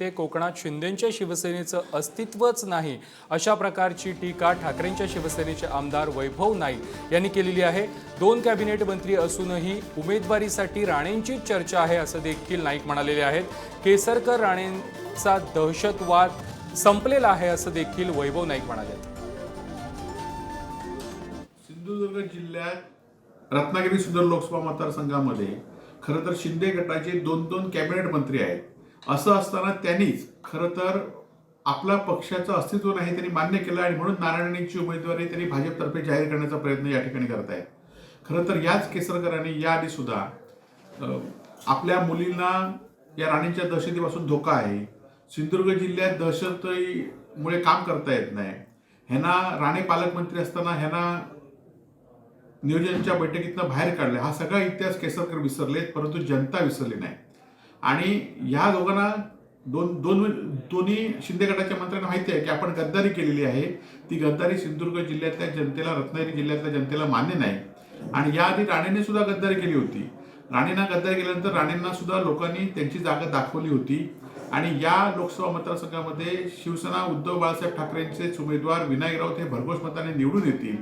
नेते कोकणात शिंदेच्या शिवसेनेचं अस्तित्वच नाही अशा प्रकारची टीका ठाकरेंच्या शिवसेनेचे आमदार वैभव नाईक यांनी केलेली आहे. दोन कॅबिनेट मंत्री असूनही उमेदवारीसाठी राणेंचीच चर्चा आहे असं देखील नाईक म्हणालेले आहेत. केसरकर राणेंचा दहशतवाद संपलेला आहे असं देखील वैभव नाईक म्हणाले सिंधुदुर्ग जिल्ह्यात रत्नागिरी सुंदर लोकसभा मतदारसंघामध्ये खरं तर शिंदे गटाचे दोन दोन कॅबिनेट मंत्री आहेत. असं असताना त्यांनीच खरं तर आपला पक्षाचं अस्तित्व नाही त्यांनी मान्य केलं आणि म्हणून नारायणांची उमेदवारी त्यांनी भाजपतर्फे जाहीर करण्याचा प्रयत्न या ठिकाणी करत आहेत. खरं तर याच केसरकरांनी याआधी सुद्धा आपल्या मुलींना या राणींच्या दहशतीपासून धोका आहे. सिंधुदुर्ग जिल्ह्यात दहशतीमुळे काम करता येत नाही. ह्यांना राणे पालकमंत्री असताना ह्यांना नियोजनच्या बैठकीतनं बाहेर काढले. हा सगळा इतिहास केसरकर विसरलेत परंतु जनता विसरली नाही. आणि ह्या दोघांना दोन दोन दोन्ही शिंदे गटाच्या मंत्र्यांना माहिती आहे की आपण गद्दारी केलेली आहे. ती गद्दारी सिंधुदुर्ग जिल्ह्यातल्या जनतेला रत्नागिरी जिल्ह्यातल्या जनतेला मान्य नाही. आणि याआधी राणेने सुद्धा गद्दारी केली होती. राणेंना गद्दारी केल्यानंतर राणेंना सुद्धा लोकांनी त्यांची जागा दाखवली होती. आणि या लोकसभा मतदारसंघामध्ये शिवसेना उद्धव बाळासाहेब ठाकरेंचे उमेदवार विनायक राऊत हे भरघोस मताने निवडून येतील.